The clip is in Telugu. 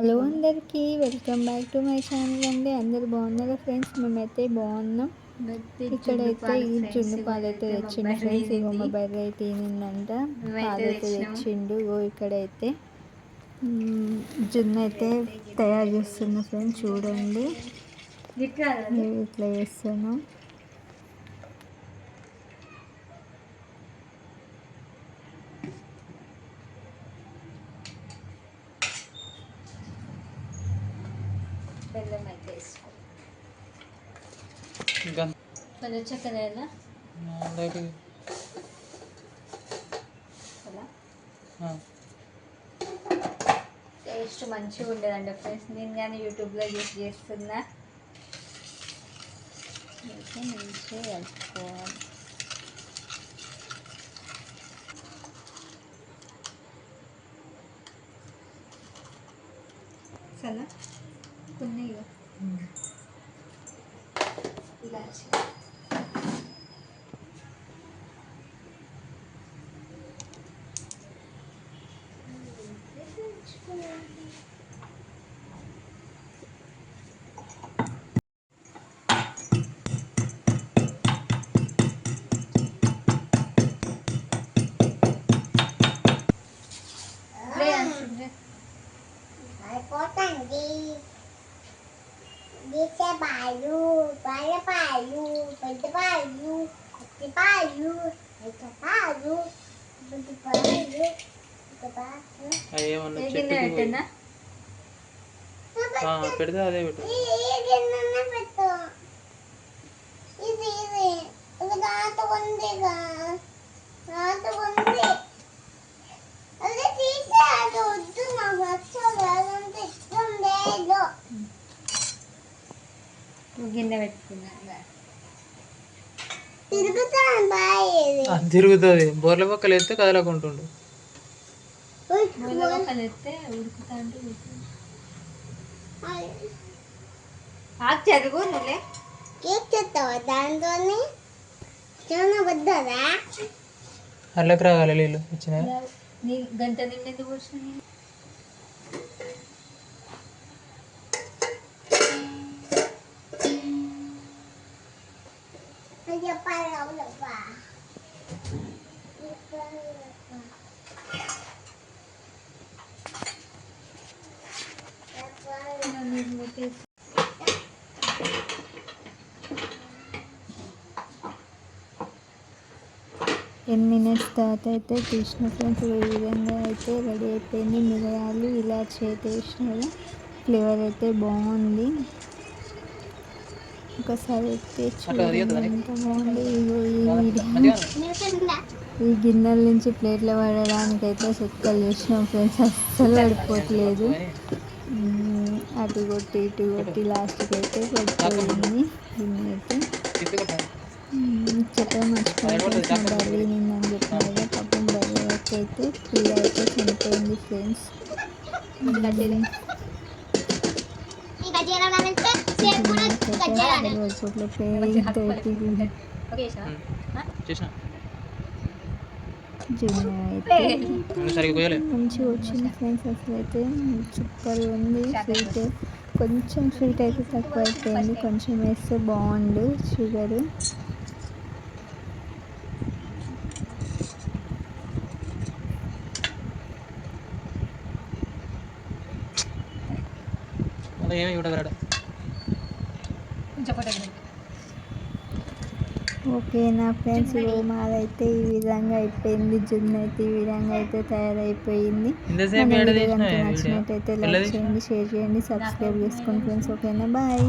హలో అందరికీ welcome back to my channel అండి. అందరు బాగున్నారా ఫ్రెండ్స్? మేమైతే బాగున్నాం. ఇక్కడైతే ఈ జున్ను పాలు అయితే తెచ్చిండు ఫ్రెండ్స్. ఇగో మా బర్రె అయితే ఈనిందంట పాలు అయితే తెచ్చిండు. ఇగో ఇక్కడైతే జున్ను అయితే తయారు చేస్తున్నా ఫ్రెండ్స్ చూడండి. ఇట్లా చేస్తాను బెల్లం అయితే వేసుకో కొంచెం చక్కెర అలా? టేస్ట్ మంచిగా ఉండేదండి ఫ్రెండ్స్. నేను కానీ యూట్యూబ్లో యూస్ చేస్తున్నా. మంచిగా కలుపుకోవాలి. సరే కొన్ని ఇగో ఇలాచి అయిపోతుంది గీసే పాలు పాల పాలు పెద్ద పాలు కొద్ది పాలు పెద్ద పాలు పెద్ద పాలు పెద్ద పాలు అవి ఏమన్నా ఏ గిన్నె చెట్టుకి పెట్టినా ఆ, పెడితే అదే పెట్టు ఈ ఈ గిన్నెనే పెట్టు ఇది ఇది ఇది గాత ఉంది గిన్నె పెట్టుకున్నా. తిరుగుతుంది. బోర్ల పక్కలు ఎత్తే కదలకుంటుండు. మూలగా కలిస్తే ఉడుకుతా అంటే ఉడుకుతుంది ఆకు చదువు నువ్వులే. కేక్ చేస్తావా దాంతోని? చాలా వద్దదా అల్లకి రావాలి నీళ్ళు వచ్చిన నీ గంట నిండేది కూర్చుని టెన్ మినిట్స్ తర్వాత అయితే తీసిన ఫ్రెండ్స్ ఈ విధంగా అయితే రెడీ అయిపోయింది. మిరియాలు ఇలా అయితే ఫ్లేవర్ అయితే బాగుంది. ఒకసారి ఎంత బాగుంది ఈ గిన్నెల నుంచి ప్లేట్లో పడడానికి అయితే చెక్కలు చేసినాం ఫ్రెండ్స్. అస్సలు పడిపోవట్లేదు. మ్మ్, అటు కొట్టి ఇటు కొట్టి లాస్ట్కి అయితే పడిపోయింది గిన్నె అయితే. చెప్పడం మర్చిపోయింది బర్రీ నిందని చెప్పిన కదా పాపం బర్రీ అయితే పిల్ల అయితే చనిపోయింది ఫ్రెండ్స్. మంచిగా వచ్చింది ఫ్రెండ్స్ అసలు అయితే సూపర్ ఉంది స్వీట్ కొంచెం స్వీట్ అయితే తక్కువ అయిపోయింది కొంచెం వేస్తే బాగుండు షుగర్ ఏమి చూడగలడు ఓకే నా ఫ్రెండ్స్ మాదైతే ఈ విధంగా అయిపోయింది. జున్ను అయితే ఈ విధంగా అయితే తయారైపోయింది. నచ్చినట్టయితే ఎల్ల లైక్ చేయండి షేర్ చేయండి సబ్స్క్రైబ్ చేసుకోండి ఫ్రెండ్స్ ఓకేనా? బాయ్.